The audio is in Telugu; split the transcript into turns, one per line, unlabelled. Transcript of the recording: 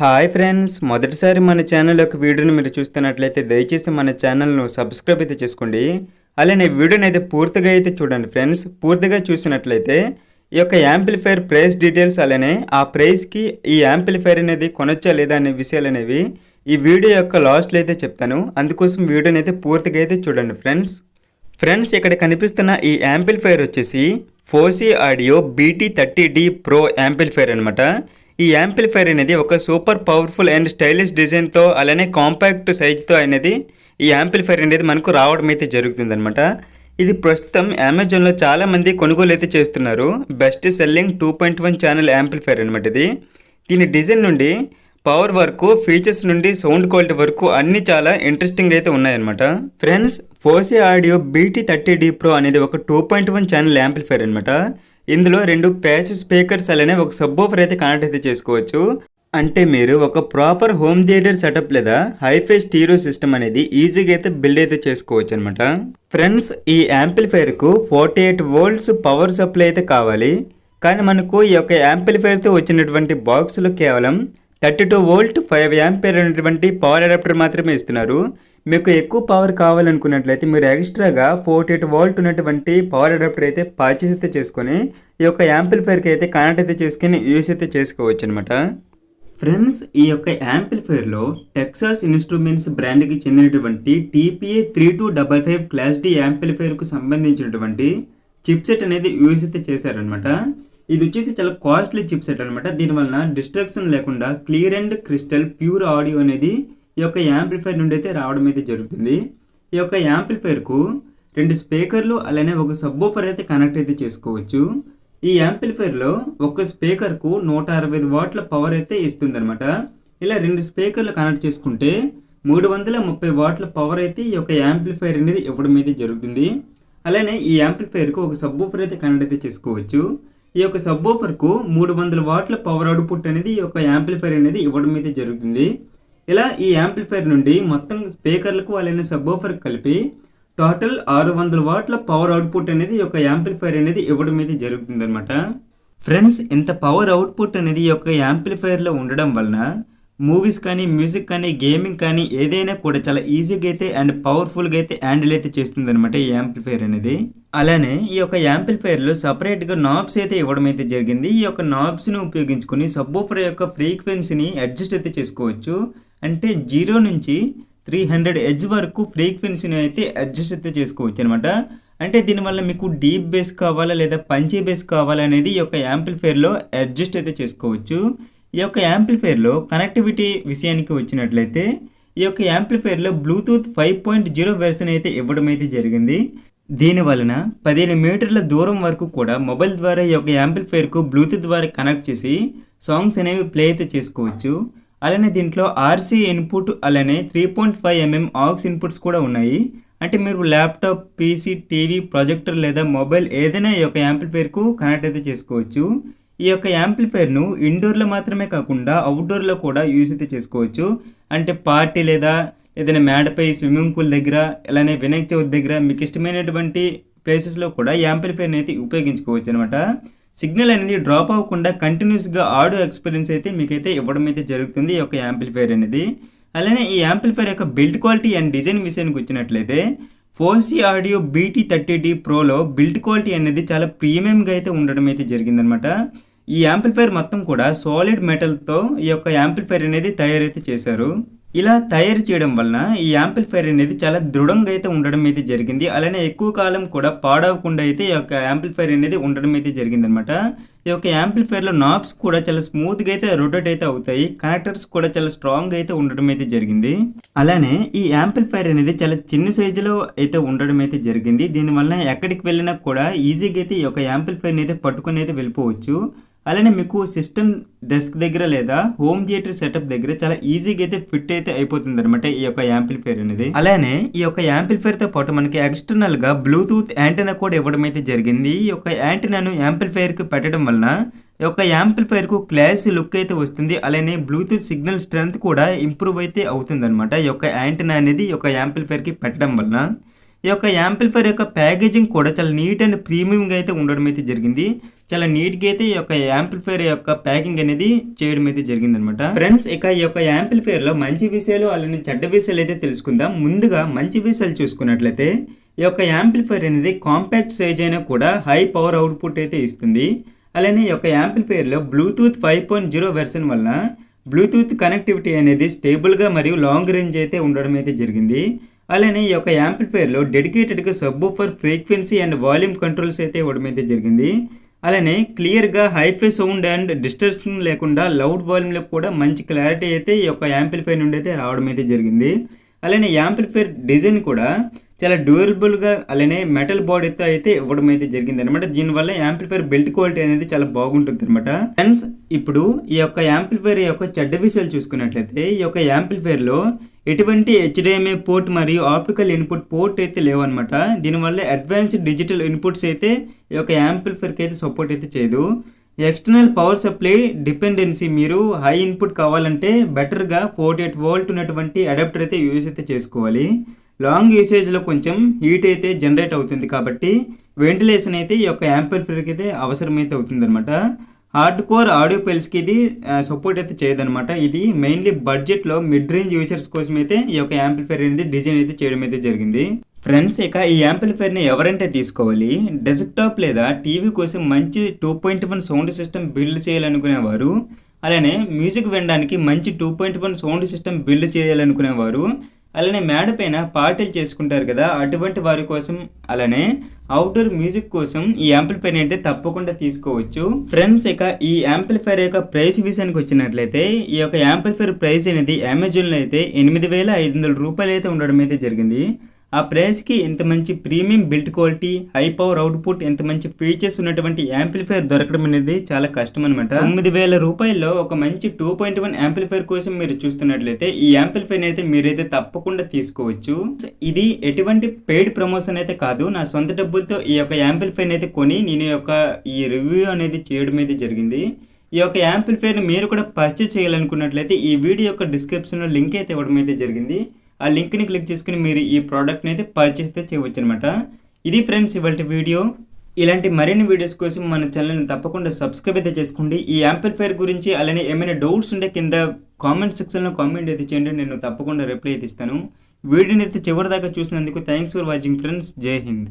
హాయ్ ఫ్రెండ్స్ మొదటిసారి మన ఛానల్ యొక్క వీడియోని మీరు చూస్తున్నట్లయితే దయచేసి మన ఛానల్ను సబ్స్క్రైబ్ అయితే చేసుకోండి. అలానే వీడియోని అయితే పూర్తిగా అయితే చూడండి ఫ్రెండ్స్. పూర్తిగా చూసినట్లయితే ఈ యొక్క యాంప్లిఫైర్ ప్రైస్ డీటెయిల్స్ అలానే ఆ ప్రైస్కి ఈ యాంప్లిఫైర్ అనేది కొనొచ్చా లేదా అనే విషయాలు అనేవి ఈ వీడియో యొక్క లాస్ట్లో అయితే చెప్తాను. అందుకోసం వీడియోని అయితే పూర్తిగా అయితే చూడండి ఫ్రెండ్స్. ఫ్రెండ్స్ ఇక్కడ కనిపిస్తున్న ఈ యాంప్లిఫైర్ వచ్చేసి Fosi Audio BT thirty D Pro amplifier అనమాట ఈ యాంప్లిఫైర్ అనేది ఒక సూపర్ పవర్ఫుల్ అండ్ స్టైలిష్ డిజైన్తో అలానే కాంపాక్ట్ సైజ్తో అనేది ఈ యాంప్లిఫైర్ అనేది మనకు రావడం అయితే జరుగుతుందనమాట ఇది ప్రస్తుతం అమెజాన్లో చాలామంది కొనుగోలు అయితే చేస్తున్నారు. Best selling two point one channel amplifier అనమాట ఇది. దీని డిజైన్ నుండి పవర్ వరకు ఫీచర్స్ నుండి సౌండ్ క్వాలిటీ వరకు అన్ని చాలా ఇంట్రెస్టింగ్ అయితే ఉన్నాయన్నమాట. Friends Fosi Audio BT thirty D Pro అనేది ఒక two point one channel amplifier అనమాట ఇందులో రెండు ప్యాచ్ స్పీకర్స్ అలానే ఒక సబ్బోఫర్ అయితే కనెక్ట్ అయితే చేసుకోవచ్చు. అంటే మీరు ఒక ప్రాపర్ హోమ్ థియేటర్ సెటప్ లేదా హైఫై స్టీరో సిస్టమ్ అనేది ఈజీగా అయితే బిల్డ్ అయితే చేసుకోవచ్చు అనమాట ఫ్రెండ్స్ ఈ యాంప్లిఫైర్కు forty eight volts power supply అయితే కావాలి. కానీ మనకు ఈ యొక్క యాంప్లిఫైర్తో వచ్చినటువంటి బాక్స్లో కేవలం thirty two volt five ampere అనేటువంటి పవర్ అడాప్టర్ మాత్రమే ఇస్తున్నారు. మీకు ఎక్కువ పవర్ కావాలనుకున్నట్లయితే మీరు ఎక్స్ట్రాగా ఫోర్టీ ఎయిట్ వాల్ట్ ఉన్నటువంటి పవర్ అడాప్టర్ అయితే పర్చేస్ అయితే చేసుకొని ఈ యొక్క యాంప్లిఫైర్కి అయితే కనెక్ట్ అయితే చేసుకొని యూస్ అయితే చేసుకోవచ్చు అనమాట ఫ్రెండ్స్ ఈ యొక్క యాంప్లిఫైర్లో టెక్సాస్ ఇన్స్ట్రుమెంట్స్ బ్రాండ్కి చెందినటువంటి TPA three two double five class D యాంప్లిఫైర్కు సంబంధించినటువంటి చిప్సెట్ అనేది యూజ్ అయితే చేశారనమాట ఇది వచ్చేసి చాలా కాస్ట్లీ చిప్సెట్ అనమాట దీనివలన డిస్ట్రక్షన్ లేకుండా clear and crystal pure audio అనేది ఈ యొక్క యాంప్లిఫైర్ నుండి అయితే రావడం అయితే జరుగుతుంది. ఈ యొక్క యాంప్లిఫైర్కు రెండు స్పీకర్లు అలానే ఒక సబ్బూఫర్ అయితే కనెక్ట్ అయితే చేసుకోవచ్చు. ఈ యాంప్లిఫైర్లో ఒక స్పీకర్కు నూట అరవై ఐదు వాట్ల పవర్ అయితే ఇస్తుందన్నమాట. ఇలా రెండు స్పీకర్లు కనెక్ట్ చేసుకుంటే మూడు వందల ముప్పై వాట్ల పవర్ అయితే ఈ యొక్క యాంప్లిఫైర్ అనేది ఇవ్వడం అయితే జరుగుతుంది. అలానే ఈ యాంప్లిఫైర్కు ఒక సబ్బూఫర్ అయితే కనెక్ట్ అయితే చేసుకోవచ్చు. ఈ యొక్క సబ్బూఫర్కు మూడు వందల వాట్ల పవర్ అవుట్పుట్ అనేది ఈ యొక్క యాంప్లిఫైర్ అనేది ఇవ్వడం అయితే జరుగుతుంది. ఇలా ఈ యాంప్లిఫైర్ నుండి మొత్తం స్పీకర్లకు అలానే సబ్బోఫర్ కలిపి టోటల్ ఆరు వందల వాట్ల పవర్ అవుట్పుట్ అనేది ఈ యొక్క యాంప్లిఫైర్ అనేది ఇవ్వడం అయితే జరుగుతుంది అనమాట ఫ్రెండ్స్ ఇంత పవర్ అవుట్పుట్ అనేది ఈ యొక్క యాంప్లిఫైర్లో ఉండడం వలన మూవీస్ కానీ మ్యూజిక్ కానీ గేమింగ్ కానీ ఏదైనా కూడా చాలా ఈజీగా అయితే అండ్ పవర్ఫుల్గా అయితే హ్యాండిల్ అయితే చేస్తుంది అనమాట ఈ యాంప్లిఫైర్ అనేది. అలానే ఈ యొక్క యాంప్లిఫైర్లో సపరేట్గా నాబ్స్ అయితే ఇవ్వడం అయితే జరిగింది. ఈ యొక్క నాబ్స్ని ఉపయోగించుకుని సబ్బోఫర్ యొక్క ఫ్రీక్వెన్సీని అడ్జస్ట్ అయితే చేసుకోవచ్చు. అంటే జీరో నుంచి త్రీ హండ్రెడ్ ఎడ్జ్ వరకు ఫ్రీక్వెన్సీని అయితే అడ్జస్ట్ అయితే చేసుకోవచ్చు అనమాట అంటే దీనివల్ల మీకు డీప్ బేస్ కావాలా లేదా పంచీ బేస్ కావాలా అనేది ఈ యొక్క యాంప్లిఫైర్లో అడ్జస్ట్ అయితే చేసుకోవచ్చు. ఈ యొక్క యాంప్లిఫైర్లో కనెక్టివిటీ విషయానికి వచ్చినట్లయితే ఈ యొక్క యాంప్లిఫైర్లో Bluetooth five point zero version అయితే ఇవ్వడం అయితే జరిగింది. దీని వలన పదిహేను మీటర్ల దూరం వరకు కూడా మొబైల్ ద్వారా ఈ యొక్క యాంప్లిఫైర్కు బ్లూటూత్ ద్వారా కనెక్ట్ చేసి సాంగ్స్ అనేవి ప్లే అయితే చేసుకోవచ్చు. అలానే దీంట్లో ఆర్సీ ఇన్పుట్ అలానే three point five mm aux inputs కూడా ఉన్నాయి. అంటే మీరు ల్యాప్టాప్ పీసీ టీవీ ప్రొజెక్టర్ లేదా మొబైల్ ఏదైనా ఈ యొక్క యాంప్లిఫైర్కు కనెక్ట్ అయితే చేసుకోవచ్చు. ఈ యొక్క యాంప్లిఫైర్ను ఇండోర్లో మాత్రమే కాకుండా అవుట్డోర్లో కూడా యూస్ అయితే చేసుకోవచ్చు. అంటే పార్టీ లేదా ఏదైనా మేడపై స్విమ్మింగ్ పూల్ దగ్గర అలానే వినాయక చవితి దగ్గర మీకు ఇష్టమైనటువంటి ప్లేసెస్లో కూడా ఈ యాంప్లిఫైర్ని అయితే ఉపయోగించుకోవచ్చు అనమాట సిగ్నల్ అనేది డ్రాప్ అవ్వకుండా కంటిన్యూస్గా ఆడియో ఎక్స్పీరియన్స్ అయితే మీకైతే ఇవ్వడం అయితే జరుగుతుంది ఈ యొక్క యాంప్లిఫైర్ అనేది. అలానే ఈ యాంప్లిఫైర్ యొక్క బిల్డ్ క్వాలిటీ అండ్ డిజైన్ విషయానికి వచ్చినట్లయితే Fosi Audio BT thirty D ప్రోలో build quality అనేది చాలా ప్రీమియంగా అయితే ఉండడం అయితే జరిగిందనమాట. ఈ యాంప్లిఫైర్ మొత్తం కూడా సాలిడ్ మెటల్తో ఈ యొక్క యాంప్లిఫైర్ అనేది తయారైతే చేశారు. ఇలా తయారు చేయడం వలన ఈ యాంప్లిఫైర్ అనేది చాలా దృఢంగా అయితే ఉండడం అయితే జరిగింది. అలానే ఎక్కువ కాలం కూడా పాడవకుండా అయితే ఈ యొక్క యాంప్లిఫైర్ అనేది ఉండడం అయితే జరిగిందనమాట ఈ యొక్క యాంప్లిఫైర్లో నాబ్స్ కూడా చాలా స్మూత్గా అయితే రొటేట్ అయితే అవుతాయి. కనెక్టర్స్ కూడా చాలా స్ట్రాంగ్ అయితే ఉండడం అయితే జరిగింది. అలానే ఈ యాంప్లిఫైర్ అనేది చాలా చిన్న సైజులో అయితే ఉండడం అయితే జరిగింది. దీనివల్ల ఎక్కడికి వెళ్ళినా కూడా ఈజీగా అయితే ఈ యొక్క యాంప్లిఫైర్ని అయితే పట్టుకుని అయితే వెళ్ళిపోవచ్చు. అలానే మీకు సిస్టమ్ డెస్క్ దగ్గర లేదా హోమ్ థియేటర్ సెటప్ దగ్గర చాలా ఈజీగా అయితే ఫిట్ అయితే అయిపోతుంది అనమాట ఈ యొక్క యాంప్లిఫైర్ అనేది. అలానే ఈ యొక్క యాంప్లిఫైర్తో పాటు మనకి ఎక్స్టర్నల్గా బ్లూటూత్ యాంటెనా కూడా ఇవ్వడం అయితే జరిగింది. ఈ యొక్క యాంటెనాను యాంప్లిఫైర్కి పెట్టడం వలన ఈ యొక్క యాంప్లిఫైర్కు క్లాస్ లుక్ అయితే వస్తుంది. అలానే బ్లూటూత్ సిగ్నల్ స్ట్రెంత్ కూడా ఇంప్రూవ్ అయితే అవుతుంది అనమాట ఈ యొక్క యాంటెనా అనేది ఈ యొక్క యాంప్లిఫైర్కి పెట్టడం వలన. ఈ యొక్క యాంప్లిఫైర్ యొక్క ప్యాకేజింగ్ కూడా చాలా నీట్ అండ్ ప్రీమియంగా అయితే ఉండడం అయితే జరిగింది. చాలా నీట్గా అయితే ఈ యొక్క యాంప్లిఫైర్ యొక్క ప్యాకింగ్ అనేది చేయడం అయితే జరిగిందనమాట ఫ్రెండ్స్ ఇక ఈ యొక్క యాంప్లిఫైర్లో మంచి విషయాలు అలానే చెడ్డ విషయాలు అయితే తెలుసుకుందాం. ముందుగా మంచి విషయాలు చూసుకున్నట్లయితే ఈ యొక్క యాంప్లిఫైర్ అనేది కాంపాక్ట్ సైజ్ అయినా కూడా హై పవర్ అవుట్పుట్ అయితే ఇస్తుంది. అలానే ఈ యొక్క యాంప్లిఫైర్లో Bluetooth five point zero version వలన బ్లూటూత్ కనెక్టివిటీ అనేది స్టేబుల్గా మరియు లాంగ్ రేంజ్ అయితే ఉండడం అయితే జరిగింది. అలానే ఈ యొక్క యాంప్లిఫైర్లో డెడికేటెడ్గా subwoofer frequency and volume controls అయితే ఇవ్వడం అయితే జరిగింది. అలానే క్లియర్గా హైఫై సౌండ్ అండ్ డిస్టర్షన్ లేకుండా లౌడ్ వాల్యూమ్లో కూడా మంచి క్లారిటీ అయితే ఈ యొక్క యాంప్లిఫైర్ నుండి అయితే రావడం అయితే జరిగింది. అలానే యాంప్లిఫైర్ డిజైన్ కూడా చాలా డ్యూరబుల్గా అలానే మెటల్ బాడీతో అయితే ఇవ్వడం అయితే జరిగింది అనమాట దీనివల్ల యాంప్లిఫైర్ బిల్ట్ క్వాలిటీ అనేది చాలా బాగుంటుంది అనమాట ఫ్రెండ్స్ ఇప్పుడు ఈ యొక్క యాంప్లిఫైర్ యొక్క చెడ్డ విషయాలు చూసుకున్నట్లయితే ఈ యొక్క యాంప్లిఫైర్లో ఎటువంటి హెచ్డిఎంఏ పోర్ట్ మరియు ఆప్టికల్ ఇన్పుట్ పోర్ట్ అయితే లేవన్నమాట. దీనివల్ల అడ్వాన్స్డ్ డిజిటల్ ఇన్పుట్స్ అయితే ఈ యొక్క యాంప్లిఫైర్కి అయితే సపోర్ట్ అయితే చేయదు. ఎక్స్టర్నల్ పవర్ సప్లై డిపెండెన్సీ మీరు హై ఇన్పుట్ కావాలంటే బెటర్గా ఫోర్టీ ఎయిట్ వోల్ట్ ఉన్నటువంటి అడాప్టర్ అయితే యూజ్ అయితే చేసుకోవాలి. లాంగ్ యూసేజ్లో కొంచెం హీట్ అయితే జనరేట్ అవుతుంది కాబట్టి వెంటిలేషన్ అయితే ఈ యొక్క యాంప్లిఫైర్కి అయితే అవసరమైతే అవుతుంది అనమాట హార్డ్ కోర్ ఆడియో పెల్స్కి ఇది సపోర్ట్ అయితే చేయదనమాట ఇది మెయిన్లీ బడ్జెట్లో మిడ్ రేంజ్ యూజర్స్ కోసం అయితే ఈ యొక్క యాంప్లిఫైర్ అనేది డిజైన్ అయితే చేయడం అయితే జరిగింది. ఫ్రెండ్స్ ఇక ఈ యాంప్లిఫైర్ని ఎవరంటే తీసుకోవాలి? డెస్క్టాప్ లేదా టీవీ కోసం మంచి two point one sound system build చేయాలనుకునేవారు అలానే మ్యూజిక్ వినడానికి మంచి two point one sound system build చేయాలనుకునేవారు అలానే మేడ పైన పార్టీలు చేసుకుంటారు కదా అటువంటి వారి కోసం అలానే అవుట్డోర్ మ్యూజిక్ కోసం ఈ యాంప్లిఫైర్ అంటే తప్పకుండా తీసుకోవచ్చు. ఫ్రెండ్స్ ఇక ఈ యాంప్లిఫైర్ యొక్క ప్రైస్ విషయానికి వచ్చినట్లయితే ఈ యొక్క యాంప్లిఫైర్ ప్రైస్ అనేది అమెజాన్లో అయితే ఎనిమిది వేల ఐదు వందల రూపాయలు అయితే ఉండడం అయితే జరిగింది. ఆ ప్రైస్కి ఇంత మంచి premium built quality high power output ఇంత మంచి ఫీచర్స్ ఉన్నటువంటి యాంప్లిఫైర్ దొరకడం అనేది చాలా కష్టం అనమాట తొమ్మిది వేల రూపాయల్లో ఒక మంచి టూ పాయింట్ వన్ యాంప్లిఫైర్ కోసం మీరు చూస్తున్నట్లయితే ఈ యాంప్లిఫైర్ అయితే మీరైతే తప్పకుండా తీసుకోవచ్చు. ఇది ఎటువంటి పెయిడ్ ప్రమోషన్ అయితే కాదు. నా సొంత డబ్బులతో ఈ యొక్క యాంప్లిఫైర్ అయితే కొని నేను యొక్క ఈ రివ్యూ అనేది చేయడం అయితే జరిగింది. ఈ యొక్క యాంప్లిఫైర్ మీరు కూడా పర్చేస్ చేయాలనుకున్నట్లయితే ఈ వీడియో యొక్క డిస్క్రిప్షన్లో లింక్ అయితే ఇవ్వడం అయితే జరిగింది. ఆ లింక్ని క్లిక్ చేసుకుని మీరు ఈ ప్రోడక్ట్ని అయితే పర్చేస్ అయితే చేయవచ్చు అనమాట ఇది ఫ్రెండ్స్ ఇవాళ వీడియో. ఇలాంటి మరిన్ని వీడియోస్ కోసం మన ఛానల్ని తప్పకుండా సబ్స్క్రైబ్ అయితే చేసుకోండి. ఈ యాంప్లిఫైర్ గురించి అలానే ఏమైనా డౌట్స్ ఉంటే కింద కామెంట్ సెక్షన్లో కామెంట్ అయితే చేయండి. నేను తప్పకుండా రిప్లై అయితే ఇస్తాను. వీడియోని అయితే చివరిదాకా చూసినందుకు థ్యాంక్స్ ఫర్ వాచింగ్ ఫ్రెండ్స్ జై హింద్.